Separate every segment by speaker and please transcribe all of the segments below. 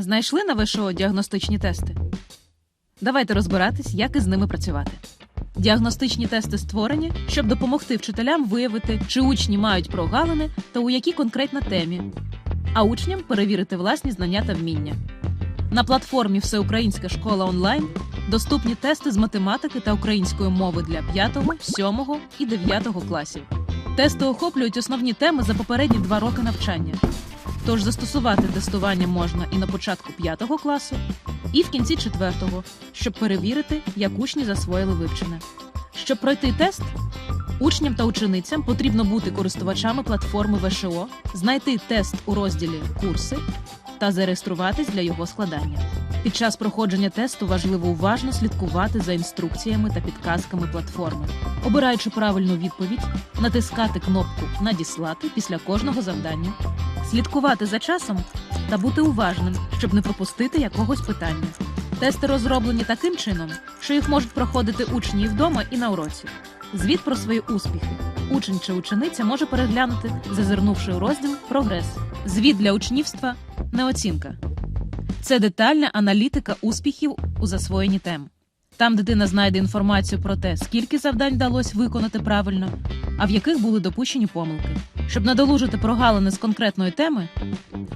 Speaker 1: Знайшли на ВШО діагностичні тести? Давайте розбиратись, як із ними працювати. Діагностичні тести створені, щоб допомогти вчителям виявити, чи учні мають прогалини та у якій конкретно темі, а учням перевірити власні знання та вміння. На платформі Всеукраїнська школа онлайн доступні тести з математики та української мови для 5, 7 і 9 класів. Тести охоплюють основні теми за попередні два роки навчання. Тож застосувати тестування можна і на початку 5 класу, і в кінці 4, щоб перевірити, як учні засвоїли вивчене. Щоб пройти тест, учням та ученицям потрібно бути користувачами платформи ВШО, знайти тест у розділі Курси та зареєструватись для його складання. Під час проходження тесту важливо уважно слідкувати за інструкціями та підказками платформи. Обираючи правильну відповідь, натискати кнопку Надіслати після кожного завдання, слідкувати за часом та бути уважним, щоб не пропустити якогось питання. Тести розроблені таким чином, що їх можуть проходити учні і вдома, і на уроці. Звіт про свої успіхи. Учень чи учениця може переглянути, зазирнувши у розділ Прогрес. Звіт для учнівства неоцінка. Це детальна аналітика успіхів у засвоєнні тем. Там дитина знайде інформацію про те, скільки завдань вдалося виконати правильно, а в яких були допущені помилки. Щоб надолужити прогалини з конкретної теми,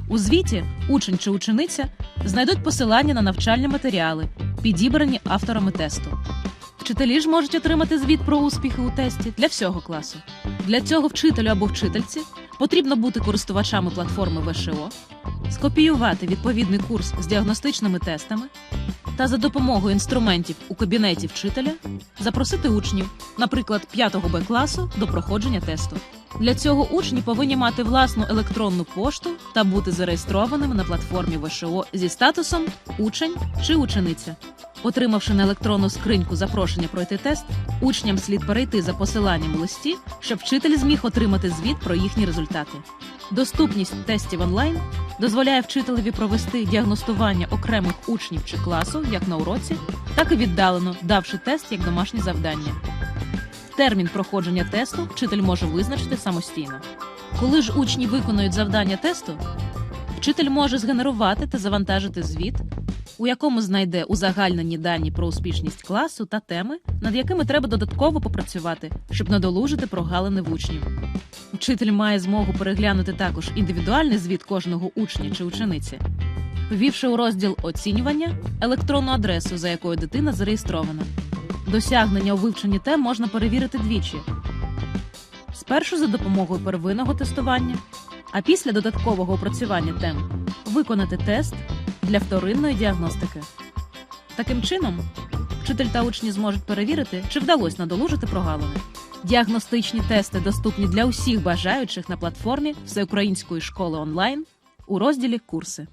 Speaker 1: у звіті учень чи учениця знайдуть посилання на навчальні матеріали, підібрані авторами тесту. Вчителі ж можуть отримати звіт про успіхи у тесті для всього класу. Для цього вчителю або вчительці потрібно бути користувачами платформи ВШО, скопіювати відповідний курс з діагностичними тестами та за допомогою інструментів у кабінеті вчителя запросити учнів, наприклад, 5 Б класу, до проходження тесту. Для цього учні повинні мати власну електронну пошту та бути зареєстрованими на платформі ВШО зі статусом учень чи учениця. Отримавши на електронну скриньку запрошення пройти тест, учням слід перейти за посиланням у листі, щоб вчитель зміг отримати звіт про їхні результати. Доступність тестів онлайн дозволяє вчителеві провести діагностування окремих учнів чи класу як на уроці, так і віддалено, давши тест як домашнє завдання. Термін проходження тесту вчитель може визначити самостійно. Коли ж учні виконують завдання тесту, вчитель може згенерувати та завантажити звіт, у якому знайде узагальнені дані про успішність класу та теми, над якими треба додатково попрацювати, щоб надолужити прогалини в учнів. Вчитель має змогу переглянути також індивідуальний звіт кожного учня чи учениці, ввівши у розділ оцінювання електронну адресу, за якою дитина зареєстрована. Досягнення у вивченні тем можна перевірити двічі: спершу за допомогою первинного тестування, а після додаткового опрацювання тем виконати тест для вторинної діагностики. Таким чином, вчитель та учні зможуть перевірити, чи вдалося надолужити прогалини. Діагностичні тести доступні для усіх бажаючих на платформі Всеукраїнської школи онлайн у розділі Курси.